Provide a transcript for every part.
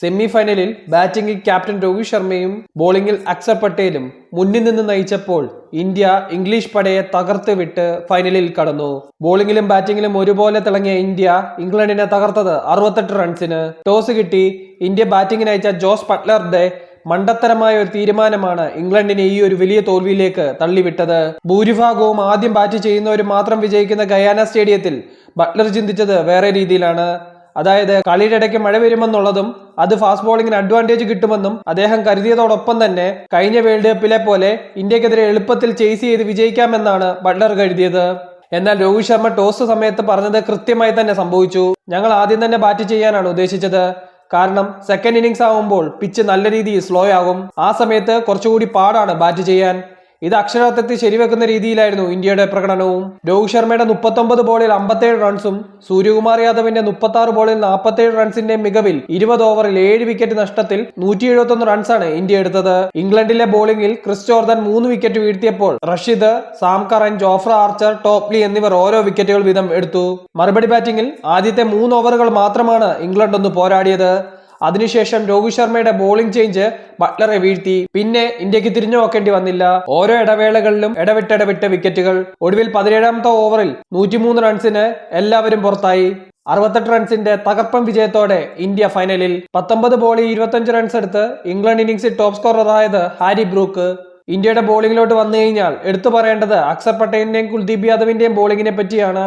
Semi ഫൈനലിൽ ബാറ്റിംഗിൽ captain Rohit ശർമ്മയും ബോളിംഗിൽ അക്സർ പട്ടേലും മുന്നിൽ നിന്ന് നയിച്ചപ്പോൾ ഇന്ത്യ ഇംഗ്ലീഷ് പടയെ തകർത്ത് വിട്ട് ഫൈനലിൽ കടന്നു. ബോളിംഗിലും ബാറ്റിംഗിലും ഒരുപോലെ തിളങ്ങിയ ഇന്ത്യ ഇംഗ്ലണ്ടിനെ തകർത്തത് അറുപത്തെട്ട് റൺസിന്. ടോസ് കിട്ടി ഇന്ത്യ ബാറ്റിംഗിന് അയച്ച ജോസ് ബട്ട്ലറുടെ മണ്ടത്തരമായ ഒരു തീരുമാനമാണ് ഇംഗ്ലണ്ടിനെ ഈ ഒരു വലിയ തോൽവിയിലേക്ക് തള്ളിവിട്ടത്. ഭൂരിഭാഗവും ആദ്യം ബാറ്റ് ചെയ്യുന്നവർ മാത്രം വിജയിക്കുന്ന ഗയാന സ്റ്റേഡിയത്തിൽ ബട്ട്ലർ ചിന്തിച്ചത് വേറെ രീതിയിലാണ്. അതായത് കളിയുടെ ഇടയ്ക്ക് മഴ വരുമെന്നുള്ളതും അത് ഫാസ്റ്റ് ബോളിങ്ങിന് അഡ്വാന്റേജ് കിട്ടുമെന്നും അദ്ദേഹം കരുതിയതോടൊപ്പം തന്നെ കഴിഞ്ഞ വേൾഡ് കപ്പിലെ പോലെ ഇന്ത്യക്കെതിരെ എളുപ്പത്തിൽ ചേസ് ചെയ്ത് വിജയിക്കാമെന്നാണ് ബട്ട്ലർ കരുതിയത്. എന്നാൽ രോഹിത് ശർമ്മ ടോസ് സമയത്ത് പറഞ്ഞത് കൃത്യമായി തന്നെ സംഭവിച്ചു. ഞങ്ങൾ ആദ്യം തന്നെ ബാറ്റ് ചെയ്യാനാണ് ഉദ്ദേശിച്ചത്. കാരണം സെക്കൻഡ് ഇന്നിംഗ്സ് ആവുമ്പോൾ പിച്ച് നല്ല രീതിയിൽ സ്ലോ ആകും. ആ സമയത്ത് കുറച്ചുകൂടി പാടാണ് ബാറ്റ് ചെയ്യാൻ. ഇത് അക്ഷരാർത്ഥത്തിൽ ശരിവെക്കുന്ന രീതിയിലായിരുന്നു ഇന്ത്യയുടെ പ്രകടനവും. രോഹിത് ശർമ്മയുടെ മുപ്പത്തൊമ്പത് ബോളിൽ അമ്പത്തേഴ് റൺസും സൂര്യകുമാർ യാദവിന്റെ മുപ്പത്തി ബോളിൽ നാൽപ്പത്തേഴ് റൺസിന്റെ മികവിൽ ഇരുപത് ഓവറിൽ ഏഴ് വിക്കറ്റ് നഷ്ടത്തിൽ നൂറ്റി എഴുപത്തൊന്ന് റൺസാണ് ഇന്ത്യ എടുത്തത്. ഇംഗ്ലണ്ടിലെ ബോളിംഗിൽ ക്രിസ് ജോർദൻ മൂന്ന് wicket വീഴ്ത്തിയപ്പോൾ Rashid Sam Curran Jofra Archer Topley എന്നിവർ ഓരോ വിക്കറ്റുകൾ വീതം എടുത്തു. മറുപടി ബാറ്റിംഗിൽ ആദ്യത്തെ മൂന്ന് ഓവറുകൾ മാത്രമാണ് ഇംഗ്ലണ്ട് ഒന്ന് പോരാടിയത്. അതിനുശേഷം രോഹിത് ശർമ്മയുടെ ബോളിംഗ് ചേഞ്ച് ബട്ട്ലറെ വീഴ്ത്തി. പിന്നെ ഇന്ത്യയ്ക്ക് തിരിഞ്ഞു നോക്കേണ്ടി വന്നില്ല. ഓരോ ഇടവേളകളിലും ഇടവിട്ടിടവിട്ട് വിക്കറ്റുകൾ ഒടുവിൽ പതിനേഴാമത്തെ ഓവറിൽ നൂറ്റിമൂന്ന് റൺസിന് എല്ലാവരും പുറത്തായി. അറുപത്തെട്ട് റൺസിന്റെ തകർപ്പൻ വിജയത്തോടെ ഇന്ത്യ ഫൈനലിൽ പത്തൊമ്പത് ബോളിൽ ഇരുപത്തഞ്ച് റൺസ് എടുത്ത് ഇംഗ്ലണ്ട് ഇന്നിംഗ്സിൽ ടോപ്പ് സ്കോററായത് ഹാരി ബ്രൂക്ക്. ഇന്ത്യയുടെ ബോളിംഗിലോട്ട് വന്നു കഴിഞ്ഞാൽ എടുത്തു പറയേണ്ടത് അക്സർ പട്ടേലിന്റെയും കുൽദീപ് യാദവിന്റെയും ബോളിങ്ങിനെ പറ്റിയാണ്.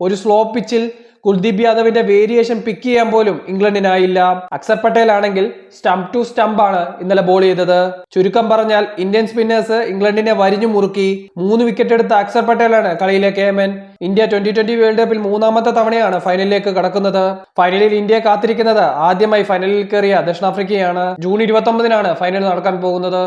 ഒരു സ്ലോ പിച്ചിൽ കുൽദീപ് യാദവിന്റെ വേരിയേഷൻ പിക്ക് ചെയ്യാൻ പോലും ഇംഗ്ലണ്ടിനായില്ല. അക്സർ പട്ടേൽ ആണെങ്കിൽ സ്റ്റംപ് ടു സ്റ്റംപ് ആണ് ഇന്നലെ ബോൾ ചെയ്തത്. ചുരുക്കം പറഞ്ഞാൽ ഇന്ത്യൻ സ്പിന്നേഴ്സ് ഇംഗ്ലണ്ടിനെ വരിഞ്ഞു മുറുക്കി മൂന്ന് വിക്കറ്റ് എടുത്ത അക്സർ പട്ടേലാണ് കളിയിലെ കേമൻ. ഇന്ത്യ ട്വന്റി ട്വന്റി വേൾഡ് കപ്പിൽ മൂന്നാമത്തെ തവണയാണ് ഫൈനലിലേക്ക് കടക്കുന്നത്. ഫൈനലിൽ ഇന്ത്യയെ കാത്തിരിക്കുന്നത് ആദ്യമായി ഫൈനലിൽ കയറിയ ദക്ഷിണാഫ്രിക്കയാണ്. ജൂൺ ഇരുപത്തി ഒമ്പതിനാണ് ഫൈനൽ നടക്കാൻ പോകുന്നത്.